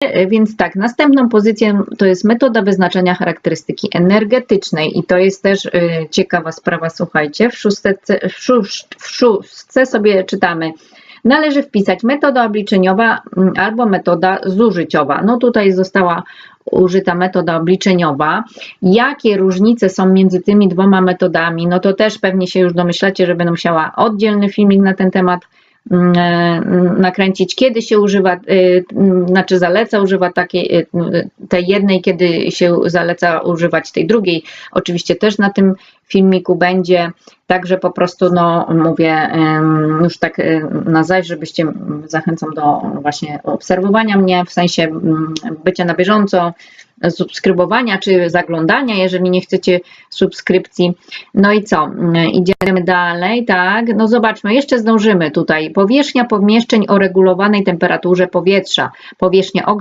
E, Więc tak, następną pozycją to jest metoda wyznaczania charakterystyki energetycznej i to jest też y, ciekawa sprawa, słuchajcie, w szóstce, w, w szóstce sobie czytamy, należy wpisać metoda obliczeniowa mm, albo metoda zużyciowa. No tutaj została użyta metoda obliczeniowa. Jakie różnice są między tymi dwoma metodami? No to też pewnie się już domyślacie, że będę musiała oddzielny filmik na ten temat e, nakręcić, kiedy się używa, y, mm, znaczy zaleca używać takiej, y, tej jednej, kiedy się zaleca używać tej drugiej. Oczywiście też na tym filmiku będzie, także po prostu no mówię już tak y, na zaś, żebyście zachęcam do właśnie obserwowania mnie, w sensie mm, bycia na bieżąco, subskrybowania czy zaglądania, jeżeli nie chcecie subskrypcji. No i co? Idziemy dalej, tak? No zobaczmy, jeszcze zdążymy tutaj. Powierzchnia pomieszczeń o regulowanej temperaturze powietrza, powierzchnia ogrzewania